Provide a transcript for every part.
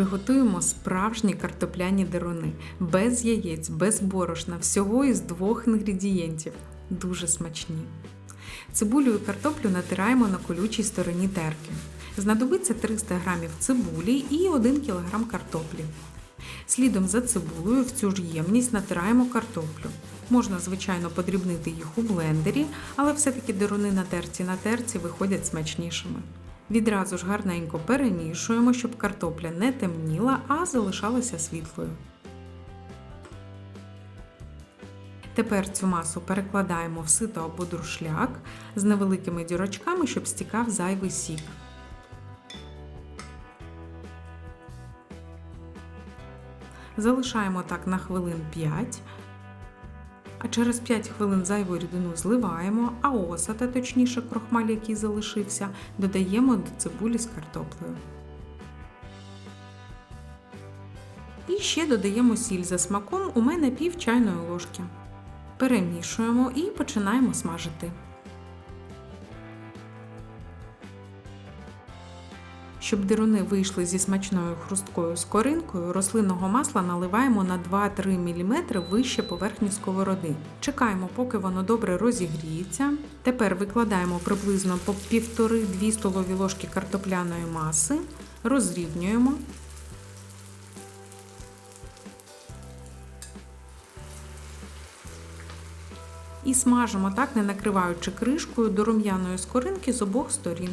Приготуємо справжні картопляні деруни без яєць, без борошна, всього із двох інгредієнтів. Дуже смачні. Цибулю і картоплю натираємо на колючій стороні терки. Знадобиться 300 г цибулі і 1 кг картоплі. Слідом за цибулею в цю ж ємність натираємо картоплю. Можна, звичайно, подрібнити їх у блендері, але все-таки деруни на терці на терці виходять смачнішими. Відразу ж гарненько перемішуємо, щоб картопля не темніла, а залишалася світлою. Тепер цю масу перекладаємо в сито або друшляк з невеликими дірочками, щоб стікав зайвий сік. Залишаємо так на хвилин 5, а через 5 хвилин зайву рідину зливаємо, а осата, точніше крохмаль, який залишився, додаємо до цибулі з картоплею. І ще додаємо сіль за смаком, у мене пів чайної ложки. Перемішуємо і починаємо смажити. Щоб дируни вийшли зі смачною хрусткою скоринкою, рослинного масла наливаємо на 2-3 мм вище поверхні сковороди. Чекаємо, поки воно добре розігріється. Тепер викладаємо приблизно по 1,5-2 столові ложки картопляної маси, розрівнюємо. І смажимо так, не накриваючи кришкою до рум'яної скоринки з обох сторін.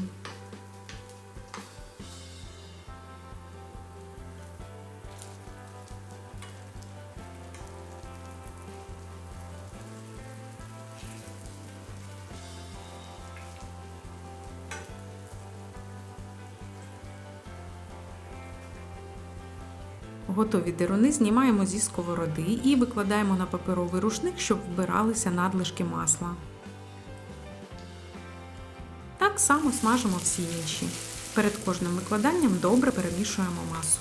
Готові деруни знімаємо зі сковороди і викладаємо на паперовий рушник, щоб вбиралися надлишки масла. Так само смажимо всі інші. Перед кожним викладанням добре перемішуємо масу.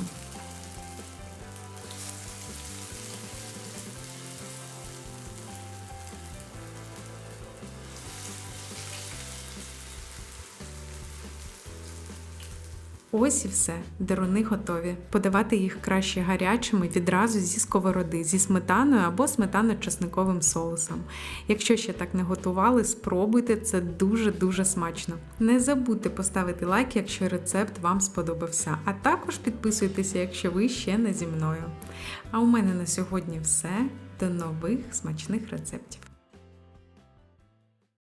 Ось і все, деруни готові. Подавати їх краще гарячими відразу зі сковороди, зі сметаною або сметано-чесниковим соусом. Якщо ще так не готували, спробуйте це дуже-дуже смачно. Не забудьте поставити лайк, якщо рецепт вам сподобався, а також підписуйтеся, якщо ви ще не зі мною. А у мене на сьогодні все. До нових смачних рецептів!